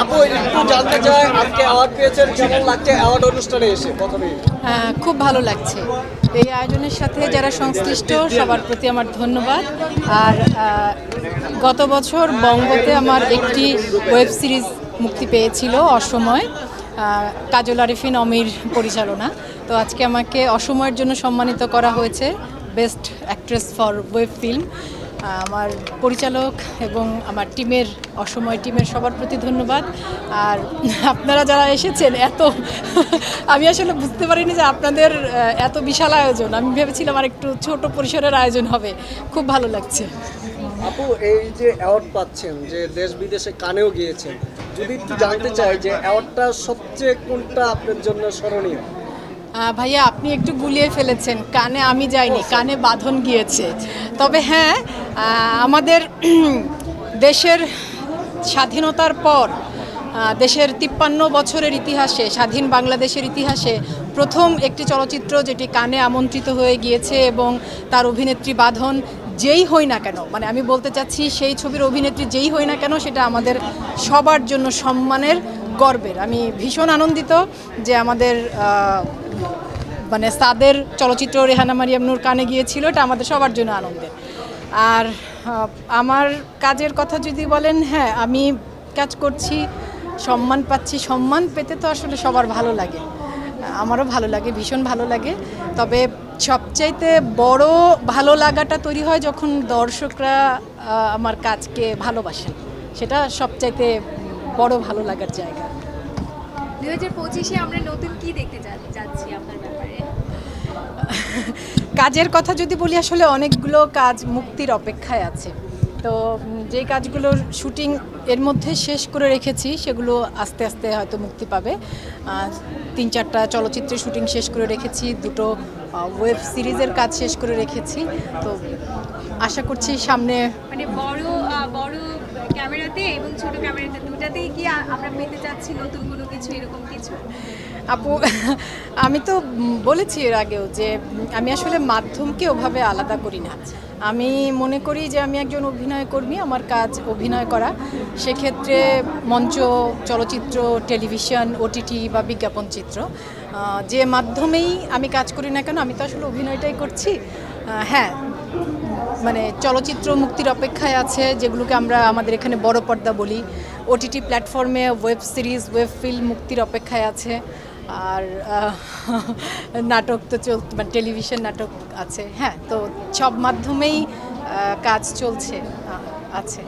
আপু একটু জানতে চাই আজকে অ্যাওয়ার্ড পেয়েছেন কেমন লাগছে অ্যাওয়ার্ড অনুষ্ঠানে এসে প্রথমেই হ্যাঁ, খুব ভালো লাগছে। এই আয়োজনের সাথে যারা সংশ্লিষ্ট সবার প্রতি আমার ধন্যবাদ। আর গত বছর বঙ্গতে আমার একটি ওয়েব সিরিজ মুক্তি পেয়েছিল অসময় কাজল আরিফিন অমির পরিচালনা। তো আজকে আমাকে অসময়ের জন্য সম্মানিত করা হয়েছে best actress for web film আমার পরিচালক এবং আমার টিমের, অসময় টিমের সবার প্রতি ধন্যবাদ। আর আপনারা যারা এসেছেন, এত আমি আসলে বুঝতে পারিনি যে আপনাদের এত বিশাল আয়োজন। আমি ভেবেছিলাম আর একটু ছোট পরিসরের আয়োজন হবে। খুব ভালো লাগছে। আপু, এই যে অ্যাওয়ার্ড পাচ্ছেন যে দেশ বিদেশে কানেও গিয়েছেন, যদি একটু জানতে চাই যে অ্যাওয়ার্ডটা সবচেয়ে কোনটা আপনার জন্য স্মরণীয়? ভাইয়া, আপনি একটু গুলিয়ে ফেলেছেন। কানে আমি যাইনি, কানে বাঁধন গিয়েছে। তবে হ্যাঁ আমাদের দেশের স্বাধীনতার পর দেশের তিপ্পান্ন বছরের ইতিহাসে, স্বাধীন বাংলাদেশের ইতিহাসে প্রথম একটি চলচ্চিত্র যেটি কানে আমন্ত্রিত হয়ে গিয়েছে এবং তার অভিনেত্রী বাঁধন যেই হই না কেন মানে আমি বলতে চাচ্ছি সেই ছবির অভিনেত্রী যেই হই না কেন, সেটা আমাদের সবার জন্য সম্মানের গর্বের। আমি ভীষণ আনন্দিত যে আমাদের মানে সাদের চলচ্চিত্র রেহানা মারিয়াম নূর কানে গিয়েছিল, এটা আমাদের সবার জন্য আনন্দের। আর আমার কাজের কথা যদি বলেন হ্যাঁ আমি কাজ করছি, সম্মান পাচ্ছি, সম্মান পেতে তো আসলে সবার ভালো লাগে। আমারও ভালো লাগে, ভীষণ ভালো লাগে। তবে সবচাইতে বড় ভালো লাগাটা তৈরি হয় যখন দর্শকরা আমার কাজকে ভালোবাসেন। সেটা সবচাইতে বড় ভালো লাগার জায়গা। দুই হাজার পঁচিশে আমরা নতুন কি দেখতে যাচ্ছি আপনার ব্যাপারে? কাজের কথা যদি বলি, আসলে অনেকগুলো কাজ মুক্তির অপেক্ষায় আছে। তো যে কাজগুলোর শুটিং এর মধ্যে শেষ করে রেখেছি সেগুলো আস্তে আস্তে হয়তো মুক্তি পাবে। তিন চারটা চলচ্চিত্রের শুটিং শেষ করে রেখেছি দুটো ওয়েব সিরিজের কাজ শেষ করে রেখেছি। তো আশা করছি সামনে মানে বড় বড় ক্যামেরাতে এবং ছোট ক্যামেরাতে দুটাতেই কি আমরা পেতে চাচ্ছি নতুন কোনো কিছু এরকম কিছু? আপু আমি তো বলেছি এর আগেও যে আমি আসলে মাধ্যমকে ওভাবে আলাদা করি না। আমি মনে করি যে আমি একজন অভিনয় কর্মী আমার কাজ অভিনয় করা। সেক্ষেত্রে মঞ্চ, চলচ্চিত্র, টেলিভিশন, ওটিটি বা বিজ্ঞাপন চিত্র যে মাধ্যমেই আমি কাজ করি না কেন, আমি তো আসলে অভিনয়টাই করছি। হ্যাঁ মানে চলচ্চিত্র মুক্তির অপেক্ষায় আছে, যেগুলোকে আমরা আমাদের এখানে বড় পর্দা বলি। ওটিটি প্ল্যাটফর্মে ওয়েব সিরিজ ওয়েব ফিল্ম মুক্তির অপেক্ষায় আছে। আর নাটক তো চল মানে টেলিভিশন নাটক আছে হ্যাঁ তো সব মাধ্যমেই কাজ চলছে আছে।